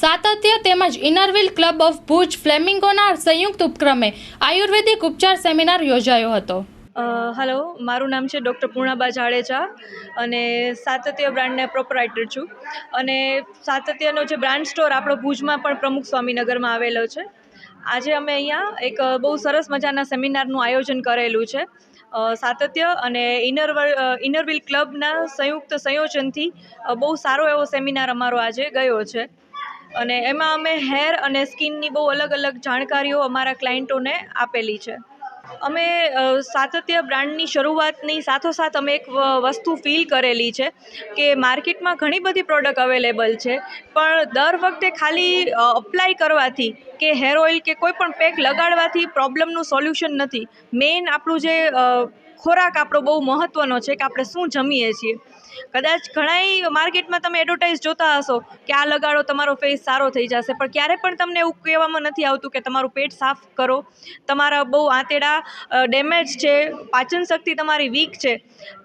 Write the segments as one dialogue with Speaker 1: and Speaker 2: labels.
Speaker 1: સાતત્ય તેમજ inner wheel club of Bhuj ફ્લેમિંગોના સંયુક્ત ઉપક્રમે આયુર્વેદિક ઉપચાર સેમિનાર યોજાયો હતો.
Speaker 2: હલો, મારું નામ છે ડૉક્ટર પૂર્ણાબા જાડેજા અને સાતત્ય બ્રાન્ડને પ્રોપરાઇટર છું. અને સાતત્યનો જે બ્રાન્ડ સ્ટોર આપણો ભુજમાં પણ પ્રમુખ સ્વામીનગરમાં આવેલો છે. આજે અમે અહીંયા એક બહુ સરસ મજાના સેમિનારનું આયોજન કરેલું છે. સાતત્ય અને ઇનર ઇનરવિલ ક્લબના સંયુક્ત સંયોજનથી બહુ સારો એવો સેમિનાર અમારો આજે ગયો છે. અને એમાં અમે હેર અને સ્કિનની બહુ અલગ અલગ જાણકારીઓ અમારા ક્લાયન્ટોને આપેલી છે. અમે સાતત્ય બ્રાન્ડની શરૂઆતની સાથોસાથ અમે એક વસ્તુ ફીલ કરેલી છે કે માર્કેટમાં ઘણી બધી પ્રોડક્ટ અવેલેબલ છે, પણ દર વખતે ખાલી અપ્લાય કરવાથી કે હેર ઓઇલ કે કોઈ પણ પેક લગાડવાથી પ્રોબ્લેમનું સોલ્યુશન નથી. મેઇન આપણું જે ખોરાક આપણો બહુ મહત્ત્વનો છે કે આપણે શું જમીએ છીએ. કદાચ ઘણાય માર્કેટમાં તમે એડવર્ટાઇઝ જોતા હશો કે આ લગાડો, તમારો ફેસ સારો થઈ જશે. પણ ક્યારે પણ તમને એવું કહેવામાં નથી આવતું કે તમારું પેટ સાફ કરો. તમારા બહુ આંતેડા ડેમેજ છે, પાચન શક્તિ તમારી વીક છે.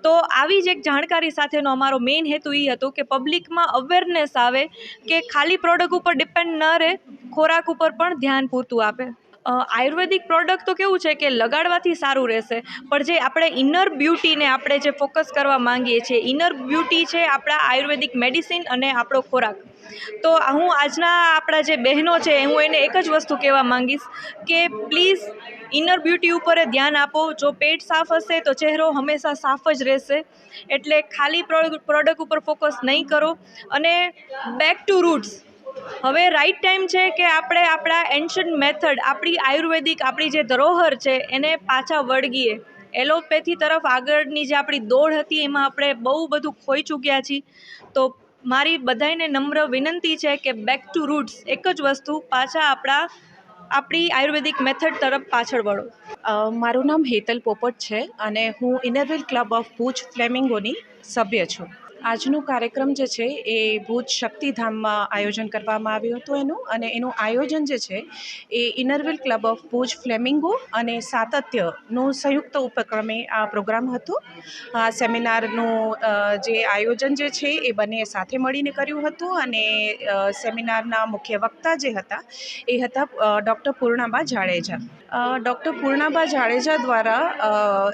Speaker 2: તો આવી જ એક જાણકારી સાથેનો અમારો મેઇન હેતુ એ હતો કે પબ્લિકમાં અવેરનેસ આવે કે ખાલી પ્રોડક્ટ ઉપર ડિપેન્ડ ન રહે, ખોરાક ઉપર પણ ધ્યાન પૂરતું આપે. આયુર્વેદિક પ્રોડક્ટ તો કેવું છે કે લગાડવાથી સારું રહેશે, પણ જે આપણે ઇનર બ્યુટીને આપણે જે ફોકસ કરવા માંગીએ છીએ ઇનર બ્યુટી છે આપણા આયુર્વેદિક મેડિસિન અને આપણો ખોરાક. તો હું આજના આપણા જે બહેનો છે હું એને એક જ વસ્તુ કહેવા માંગીશ કે પ્લીઝ ઇનર બ્યુટી ઉપર ધ્યાન આપો. જો પેટ સાફ હશે તો ચહેરો હંમેશા સાફ જ રહેશે. એટલે ખાલી પ્રોડક્ટ ઉપર ફોકસ નહીં કરો. અને બેક ટુ રૂટ્સ હવે રાઈટ ટાઈમ છે કે આપણે આપણા એન્શન્ટ મેથડ આપણી આયુર્વેદિક, આપણી જે ધરોહર છે, એને પાછા વળગીએ. એલોપેથી તરફ આગળની જે આપણી દોડ હતી, એમાં આપણે બહુ બધું ખોઈ ચૂક્યા છીએ. તો મારી બધાયને નમ્ર વિનંતી છે કે બેક ટુ રૂટ્સ એક જ વસ્તુ, પાછા આપણા, આપણી આયુર્વેદિક મેથડ તરફ પાછળ વળો.
Speaker 3: મારું નામ હેતલ પોપટ છે અને હું inner wheel club of Bhuj ફ્લેમિંગોની સભ્ય છું. આજનો કાર્યક્રમ જે છે એ ભુજ શક્તિધામમાં આયોજન કરવામાં આવ્યું હતું એનું અને એનું આયોજન જે છે એ inner wheel club of Bhuj flamingo અને સાતત્યનું સંયુક્ત ઉપક્રમે આ પ્રોગ્રામ હતો. આ સેમિનારનું જે આયોજન જે છે એ બંને સાથે મળીને કર્યું હતું અને સેમિનારના મુખ્ય વક્તા જે હતા એ હતા ડૉક્ટર પૂર્ણાબા જાડેજા. ડૉક્ટર પૂર્ણાબા જાડેજા દ્વારા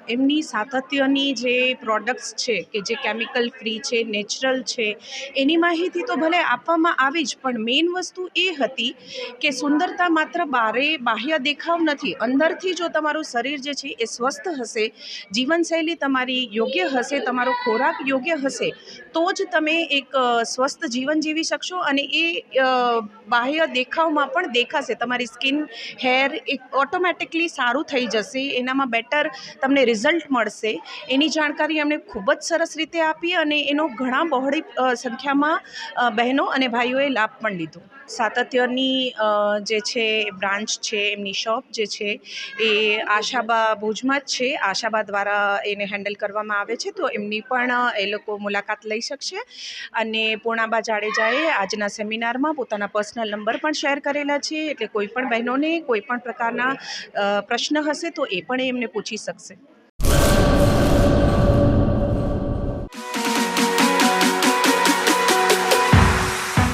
Speaker 3: એમની સાતત્યની જે પ્રોડક્ટ્સ છે કે જે કેમિકલ ફ્રી છે નેચરલ છે. એની માહિતી તો ભલે આપવામાં આવી જ, પણ મેઇન વસ્તુ એ હતી કે સુંદરતા માત્ર બારે બાહ્ય દેખાવ નથી. અંદરથી જો તમારું શરીર જે છે એ સ્વસ્થ હશે, જીવનશૈલી તમારી યોગ્ય હશે, તમારો ખોરાક યોગ્ય હશે, તો જ તમે એક સ્વસ્થ જીવન જીવી શકશો અને એ બાહ્ય દેખાવમાં પણ દેખાશે. તમારી સ્કિન હેર એક ઓટોમેટિકલી સારું થઈ જશે, એનામાં બેટર તમને રિઝલ્ટ મળશે. એની જાણકારી એમણે ખૂબ જ સરસ રીતે આપી અને એનો ઘણા બહોળી સંખ્યામાં બહેનો અને ભાઈઓએ લાભ પણ લીધો. સાતત્યની જે છે બ્રાન્ચ છે, એમની શોપ જે છે, એ આશાબા ભુજમાં જ છે. આશાબા દ્વારા એને હેન્ડલ કરવામાં આવે છે, તો એમની પણ એ લોકો મુલાકાત લઈ શકશે. અને પૂર્ણાબા જાડેજાએ આજના સેમિનારમાં પોતાના પર્સનલ નંબર પણ શેર કરેલા છે, એટલે કોઈ પણ બહેનોને કોઈ પણ પ્રકારના પ્રશ્ન હશે તો એ પણ એમને પૂછી શકશે.